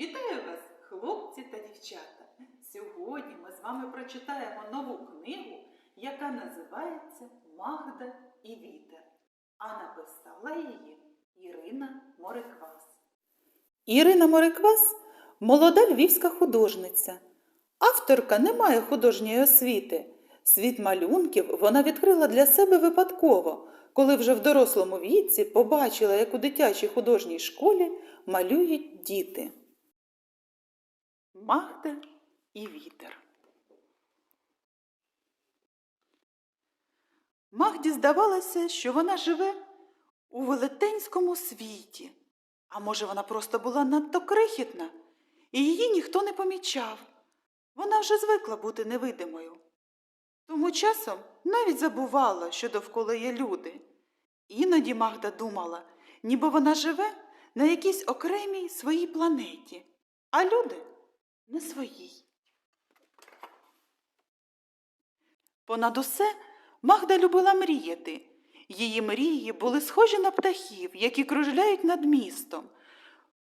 Вітаю вас, хлопці та дівчата! Сьогодні ми з вами прочитаємо нову книгу, яка називається Магда і вітер. А написала її Ірина Мориквас. Ірина Мориквас молода львівська художниця. Авторка не має художньої освіти. Світ малюнків вона відкрила для себе випадково, коли вже в дорослому віці побачила, як у дитячій художній школі малюють діти. Магда і вітер. Магді здавалося, що вона живе у велетенському світі. А може, вона просто була надто крихітна, і її ніхто не помічав. Вона вже звикла бути невидимою. Тому часом навіть забувала, що довкола є люди. Іноді Магда думала, ніби вона живе на якійсь окремій своїй планеті, а люди на своїй. Понад усе Магда любила мріяти. Її мрії були схожі на птахів, які кружляють над містом.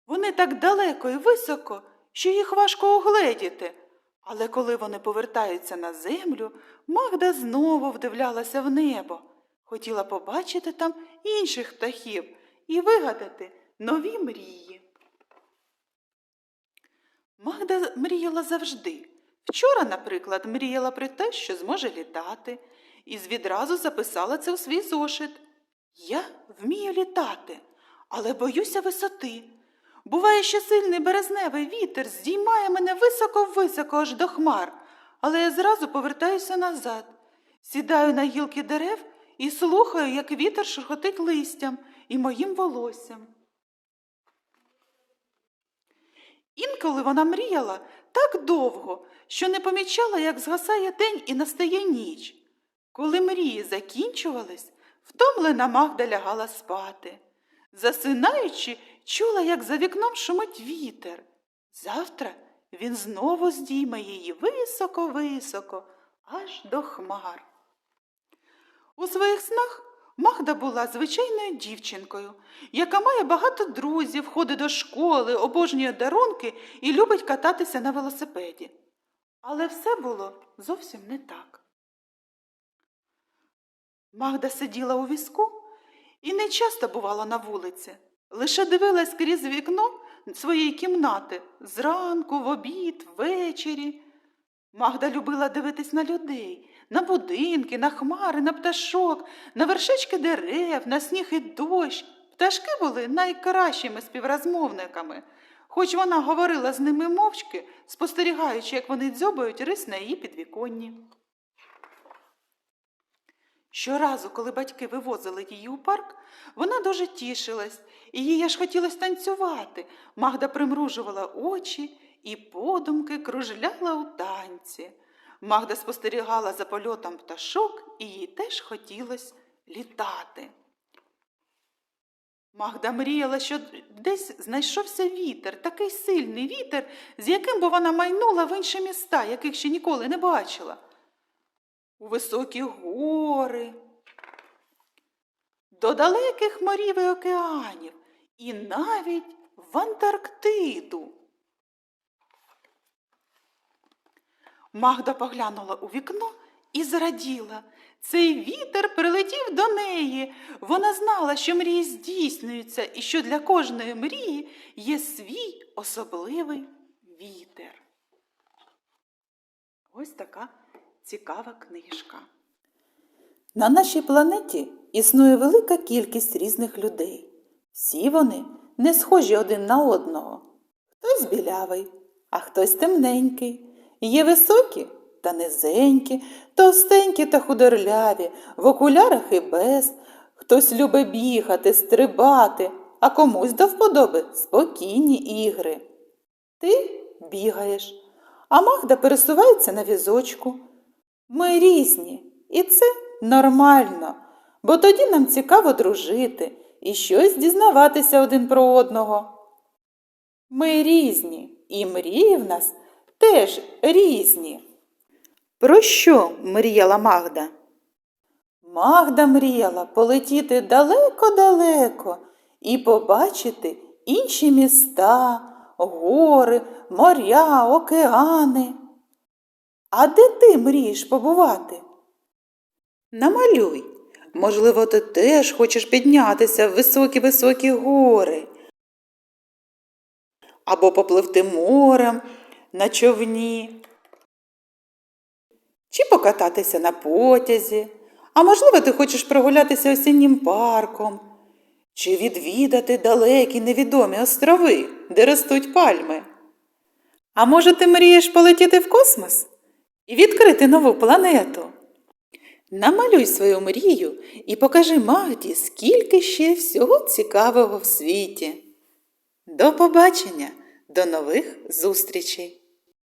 Вони так далеко і високо, що їх важко угледіти. Але коли вони повертаються на землю, Магда знову вдивлялася в небо, хотіла побачити там інших птахів і вигадати нові мрії. Магда мріяла завжди. Вчора, наприклад, мріяла про те, що зможе літати, і відразу записала це у свій зошит. Я вмію літати, але боюся висоти. Буває, що сильний березневий вітер здіймає мене високо-високо аж до хмар, але я зразу повертаюся назад, сідаю на гілки дерев і слухаю, як вітер шурхотить листям і моїм волоссям. Інколи вона мріяла так довго, що не помічала, як згасає день і настає ніч. Коли мрії закінчувались, втомлена Магда лягала спати. Засинаючи, чула, як за вікном шумить вітер. Завтра він знову здійме її високо-високо, аж до хмар. У своїх снах Магда була звичайною дівчинкою, яка має багато друзів, ходить до школи, обожнює дарунки і любить кататися на велосипеді. Але все було зовсім не так. Магда сиділа у візку і не часто бувала на вулиці, лише дивилась крізь вікно своєї кімнати зранку, в обід, ввечері. Магда любила дивитись на людей, на будинки, на хмари, на пташок, на вершечки дерев, на сніг і дощ. Пташки були найкращими співрозмовниками, хоч вона говорила з ними мовчки, спостерігаючи, як вони дзьобають рис на її підвіконні. Щоразу, коли батьки вивозили її у парк, вона дуже тішилась, і їй аж хотілося танцювати. Магда примружувала очі і подумки кружляла у танці. Магда спостерігала за польотом пташок, і їй теж хотілося літати. Магда мріяла, що десь знайшовся вітер, такий сильний вітер, з яким би вона майнула в інші міста, яких ще ніколи не бачила у високі гори, до далеких морів і океанів, і навіть в Антарктиду. Магда поглянула у вікно і зраділа. Цей вітер прилетів до неї. Вона знала, що мрії здійснюються і що для кожної мрії є свій особливий вітер. Ось така цікава книжка. На нашій планеті існує велика кількість різних людей. Всі вони не схожі один на одного. Хтось білявий, а хтось темненький. Є високі та низенькі, товстенькі та худорляві, в окулярах і без. Хтось любить бігати, стрибати, а комусь до вподоби спокійні ігри. Ти бігаєш, а Магда пересувається на візочку. Ми різні, і це нормально, бо тоді нам цікаво дружити і щось дізнаватися один про одного. Ми різні, і мрії в нас теж різні. Про що мріяла Магда? Магда мріяла полетіти далеко-далеко і побачити інші міста, гори, моря, океани. А де ти мрієш побувати? Намалюй. Можливо, ти теж хочеш піднятися в високі-високі гори. Або попливти морем на човні. Чи покататися на потязі. А можливо, ти хочеш прогулятися осіннім парком. Чи відвідати далекі невідомі острови, де ростуть пальми. А може, ти мрієш полетіти в космос і відкрити нову планету? Намалюй свою мрію і покажи Магді, скільки ще всього цікавого в світі. До побачення, до нових зустрічей!